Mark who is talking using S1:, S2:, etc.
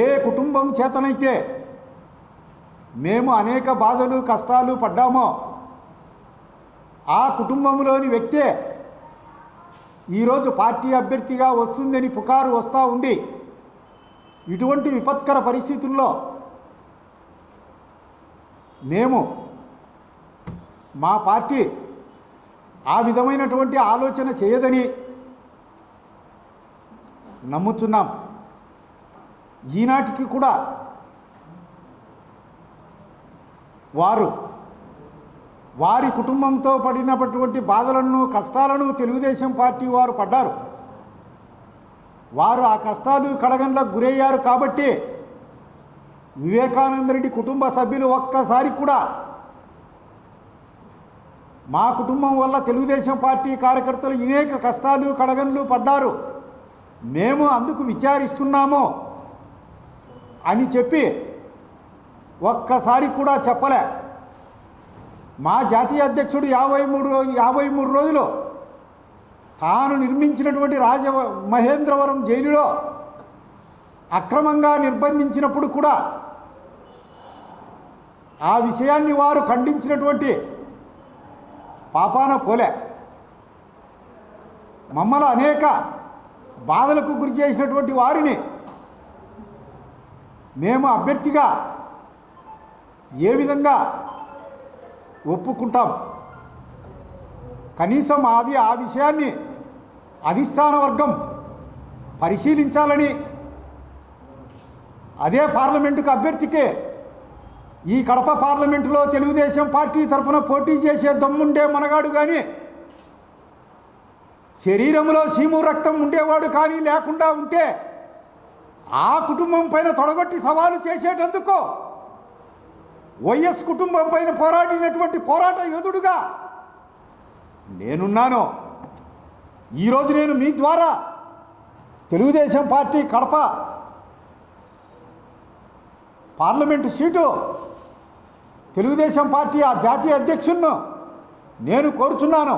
S1: ఏ కుటుంబం చేతనైతే మేము అనేక బాధలు కష్టాలు పడ్డామో ఆ కుటుంబంలోని వ్యక్తే ఈరోజు పార్టీ అభ్యర్థిగా వస్తుందని పుకారు వస్తూ ఉంది. ఇటువంటి విపత్కర పరిస్థితుల్లో మేము మా పార్టీ ఆ విధమైనటువంటి ఆలోచన చేయదని నమ్ముతున్నాం ఈనాటికి కూడా వారు వారి కుటుంబంతో పడినటువంటి బాధలను కష్టాలను తెలుగుదేశం పార్టీ వారు పడ్డారు. వారు ఆ కష్టాలు కడగండ్లకు గురయ్యారు కాబట్టి వివేకానంద రెడ్డి కుటుంబ సభ్యులు ఒక్కసారి కూడా మా కుటుంబం వల్ల తెలుగుదేశం పార్టీ కార్యకర్తలు అనేక కష్టాలు కడగండ్లు పడ్డారు. మేము అందుకు విచారిస్తున్నాము. అని చెప్పి ఒక్కసారి కూడా చెప్పలే. మా జాతీయ అధ్యక్షుడు యాభై మూడు యాభై మూడు రోజులు తాను నిర్మించినటువంటి రాజ మహేంద్రవరం జైలులో అక్రమంగా నిర్బంధించినప్పుడు కూడా ఆ విషయాన్ని వారు ఖండించినటువంటి పాపాన పోలే. మమ్మల్ని అనేక బాధలకు గురి చేసినటువంటి వారిని మేము అభ్యర్థిగా ఏ విధంగా ఒప్పుకుంటాం? కనీసం అది ఆ విషయాన్ని అధిష్టాన వర్గం పరిశీలించాలని అదే పార్లమెంటుకు అభ్యర్థికే ఈ కడప పార్లమెంటులో తెలుగుదేశం పార్టీ తరఫున పోటీ చేసే దమ్ముండే మనగాడు కానీ శరీరంలో సీము రక్తం ఉండేవాడు కానీ లేకుండా ఉంటే ఆ కుటుంబం పైన తొడగొట్టి సవాలు చేసేటందుకు వైఎస్ కుటుంబం పైన పోరాడినటువంటి పోరాట యోధుడుగా నేనున్నాను. ఈరోజు నేను మీ ద్వారా Telugu Desam party Kadapa parliament seat Telugu Desam party ఆ జాతీయ అధ్యక్షులను నేను కోరుచున్నాను.